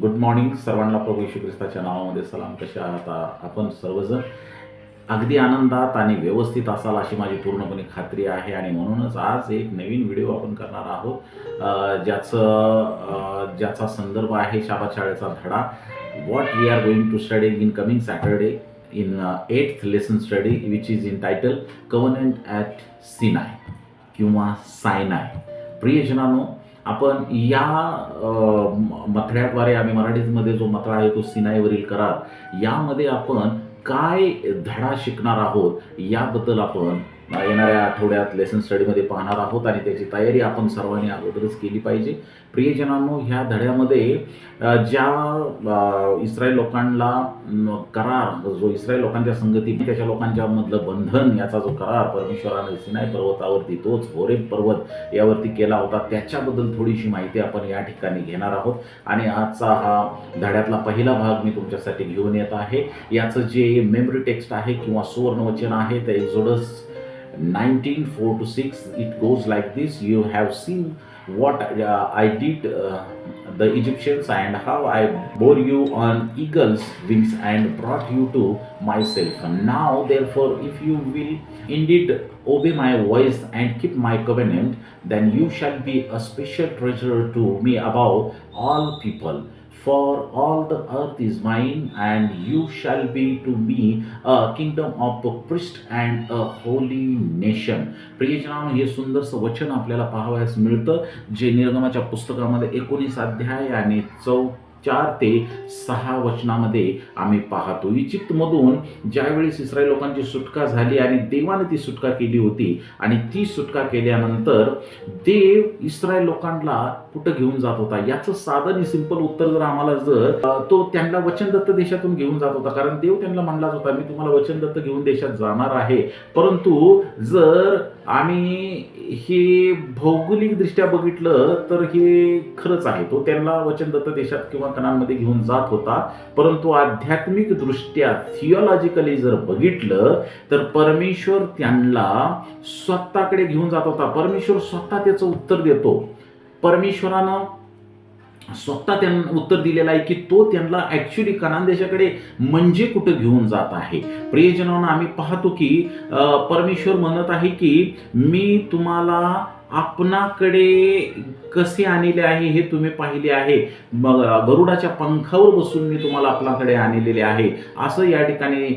Good morning सर्वांना प्रभू येशू ख्रिस्ताच्या नावामध्ये सलाम. कशा आहात? आपण सर्वजण अगदी आनंदात आणि व्यवस्थित असाल अशी माझी पूर्णपणे खात्री आहे. आणि म्हणूनच आज एक नवीन व्हिडिओ आपण करणार आहोत ज्याचं ज्याचा संदर्भ आहे शाबा शाळेचा धडा. What we are going to study in coming Saturday in eighth lesson study which is in title covenant at Sinai किंवा सायनाय प्रियजनानो आपण या मथळ्याद्वारे आम्ही मराठीमध्ये जो मथळा आहे तो सिनाईवरील करार यामध्ये आपण काय धडा शिकणार आहोत याबद्दल आपण येणाऱ्या आठवड्यात लेसन स्टडीमध्ये पाहणार आहोत आणि त्याची तयारी आपण सर्वांनी अगोदरच केली पाहिजे. प्रियजनांनो ह्या धड्यामध्ये ज्या इस्रायल लोकांना करार जो इस्रायल लोकांच्या संगती त्याच्या लोकांच्या मधलं बंधन याचा जो करार परमेश्वराने सिनाय पर्वतावरती तोच होरेब पर्वत यावरती केला होता त्याच्याबद्दल थोडीशी माहिती आपण या ठिकाणी घेणार आहोत. आणि आजचा हा धड्यातला पहिला भाग मी तुमच्यासाठी घेऊन येत आहे. याचं जे मेमरी टेक्स्ट आहे किंवा सुवर्णवचन आहे ते Exodus 19 4 to 6 it goes like this. You have seen what uh, i did uh, the egyptians and how i bore you on eagle's wings and brought you to myself. Now therefore if you will indeed obey my voice and keep my covenant then you shall be a special treasure to me above all people. For all the earth is mine, and you shall be to me a kingdom of a priest and a holy nation. प्रियजनानं हे सुंदरसं वचन आपल्याला पाहावयास मिळतं जे निर्गमाच्या पुस्तकामध्ये एकोणीस अध्याय आणि चौ चार ते सहा वचनामध्ये आम्ही पाहतो. इजिप्तमधून ज्यावेळेस इस्रायल लोकांची सुटका झाली आणि देवाने ती सुटका केली होती आणि ती सुटका केल्यानंतर देव इस्रायल लोकांना कुठं घेऊन जात होता. याचं साधं आणि सिंपल उत्तर जर आम्हाला जर तो त्यांना वचनदत्त देशातून घेऊन जात होता. कारण देव त्यांना म्हणलाच होता मी तुम्हाला वचनदत्त घेऊन देशात जाणार आहे. परंतु जर आणि हे भौगोलिकदृष्ट्या बघितलं तर हे खरंच आहे. तो त्यांना वचनदत्त देशात किंवा कणांमध्ये घेऊन जात होता. परंतु आध्यात्मिकदृष्ट्या थिओलॉजिकली जर बघितलं तर परमेश्वर त्यांना स्वतःकडे घेऊन जात होता. परमेश्वर स्वतः त्याचं उत्तर देतो. परमेश्वरानं स्वतः त्यांना उत्तर दिलेलं आहे की तो त्यांना ॲक्च्युली कनांदेशाकडे म्हणजे कुठं घेऊन जात आहे. प्रियजनांना आम्ही पाहतो की परमेश्वर म्हणत आहे की मी तुम्हाला आपणाकडे कसे आणले आहे हे तुम्ही पाहिले आहे. मग गरुडाच्या पंखावर बसून मी तुम्हाला आपणाकडे आणलेले आहे. असं या ठिकाणी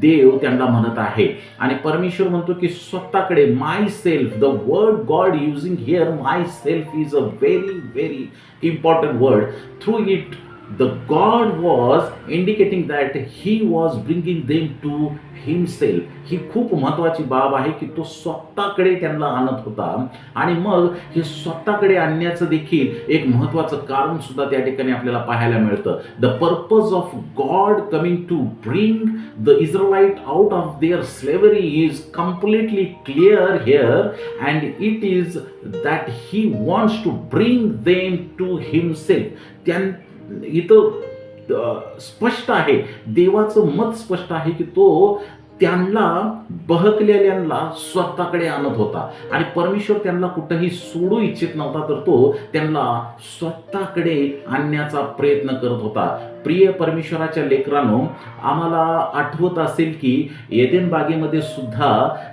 देव त्यांना म्हणत आहे. आणि परमेश्वर म्हणतो की स्वतःकडे myself the word God using here myself is a very very important word through it the god was indicating that he was bringing them to himself. ही खूप महत्वाची बाब आहे की तो स्वतःकडे त्यांना आणत होता. आणि मग हे स्वतःकडे आणण्याचं देखील एक महत्वाचं कारण सुद्धा त्या ठिकाणी आपल्याला पाहायला मिळतं. The purpose of God coming to bring the Israelite out of their slavery is completely clear here and it is that he wants to bring them to himself त्यां इथं स्पष्ट आहे. देवाचं मत स्पष्ट आहे की तो त्यांना बहकलेल्यांना स्वतःकडे आणत होता. आणि परमेश्वर त्यांना कुठंही सोडू इच्छित नव्हता तर तो त्यांना स्वतःकडे आणण्याचा प्रयत्न करत होता. प्रिय परमेश्वराच्या लेकरांनो आम्हाला आठवत असेल की येदेन बागेमध्ये सुद्धा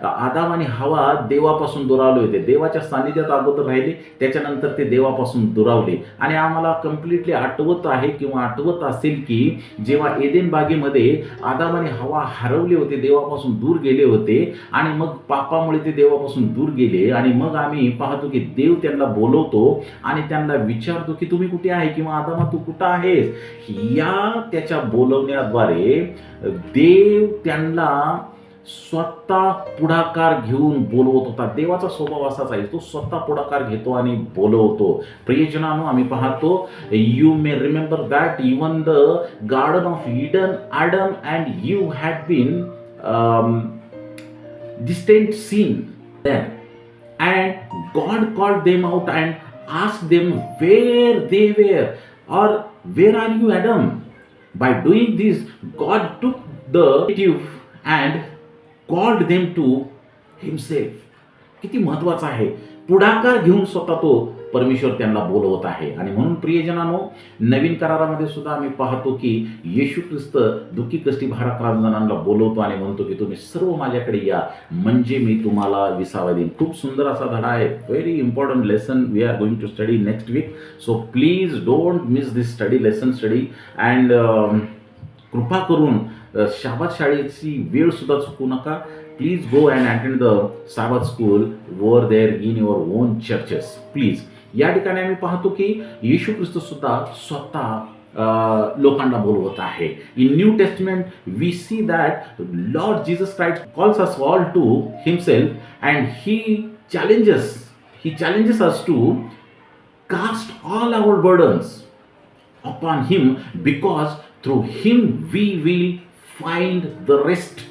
आदाम आणि हवा देवापासून दुरावले होते. देवाच्या सानिध्यात अगोदर राहिले त्याच्यानंतर ते देवापासून दुरावले. आणि आम्हाला कम्प्लिटली आठवत आहे किंवा आठवत असेल की जेव्हा एदेन बागेमध्ये आदाम आणि हवा हरवले होते देवापासून दूर गेले होते आणि मग पापामुळे ते देवापासून दूर गेले आणि मग आम्ही पाहतो की देव त्यांना बोलवतो आणि त्यांना विचारतो की तुम्ही कुठे आहे किंवा आदामा तू कुठं आहेस? या त्याच्या बोलवण्याद्वारे देव त्यांना स्वतः पुढाकार घेऊन बोलवत होता. देवाचा स्वभाव असाच आहे तो स्वतः पुढाकार घेतो आणि बोलवतो. प्रियजनानो आम्ही पाहतो you may remember that even the garden of Eden Adam and you had been distant seen there and God called them out and asked them where they were or where are you adam? By doing this god took the native and called them to himself किती महत्त्वाचा आहे? पुढाकार घेऊन स्वतः तो परमेश्वर त्यांना बोलवत आहे. आणि म्हणून प्रियजनानो नवीन करारामध्ये सुद्धा आम्ही पाहतो की येशू ख्रिस्त दुःखी कष्टी भारत जणांना बोलवतो आणि म्हणतो की तुम्ही सर्व माझ्याकडे या म्हणजे मी तुम्हाला विसावा देईन. खूप सुंदर असा धडा आहे. Very important lesson we are going to study next week so please don't miss this study lesson study and कृपा करून शाबाद शाबात शाळेची वेळ सुद्धा चुकू नका. Please go and attend the Sabbath school वर there in your own churches please या ठिकाणी आम्ही पाहतो की येशू ख्रिस्त सुद्धा स्वतः अ, लोकांना बोलवत आहे. In New Testament we see that Lord Jesus Christ calls us all to himself and he challenges he challenges us to cast all our burdens upon him because through him we will find the rest.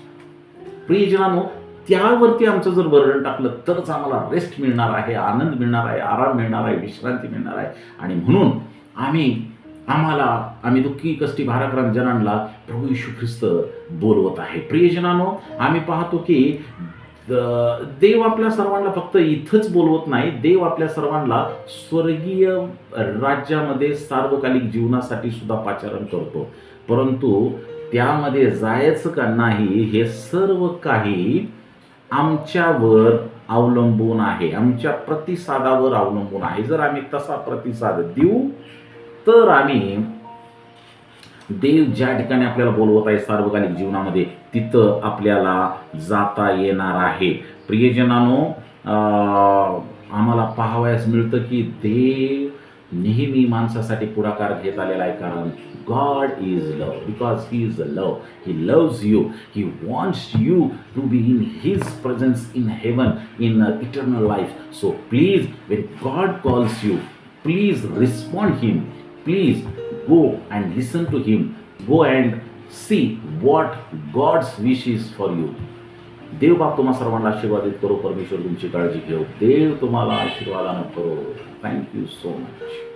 प्रियजनानो त्यावरती आमचं जर वर्णन टाकलं तरच आम्हाला rest मिळणार आहे आनंद मिळणार आहे आराम मिळणार आहे विश्रांती मिळणार आहे. आणि म्हणून आम्ही आम्हाला आम्ही दुःखी कष्टी भाराक्रांत जनांना प्रभू यशू ख्रिस्त बोलवत आहे. प्रियजनानो आम्ही पाहतो की देव आपल्या सर्वांना फक्त इथंच बोलवत नाही. देव आपल्या सर्वांना स्वर्गीय राज्यामध्ये सार्वकालिक जीवनासाठी सुद्धा पाचारण करतो. परंतु त्यामध्ये जायचं का नाही हे सर्व काही आमच्यावर अवलंबून आहे. आमच्या प्रतिसादावर अवलंबून आहे. जर आम्ही तसा प्रतिसाद देऊ तर आम्ही देव ज्या ठिकाणी आपल्याला बोलवत आहे सार्वकालिक जीवनामध्ये तिथं आपल्याला जाता येणार आहे. प्रियजनानो आम्हाला पाहावयास मिळतं की देव नेहमी माणसासाठी पुढाकार घेत आलेला आहे कारण God is love because he is a love he loves you he wants you to be in his presence in heaven in eternal life so please when God calls you please respond him please go and listen to him. Go and see what god's wish is for you. देव बाप तुम्हा सर्वांना आशीर्वादित करो परमेश्वर तुमची काळजी घेऊ देव तुम्हाला आशीर्वादानं करो. Thank you so much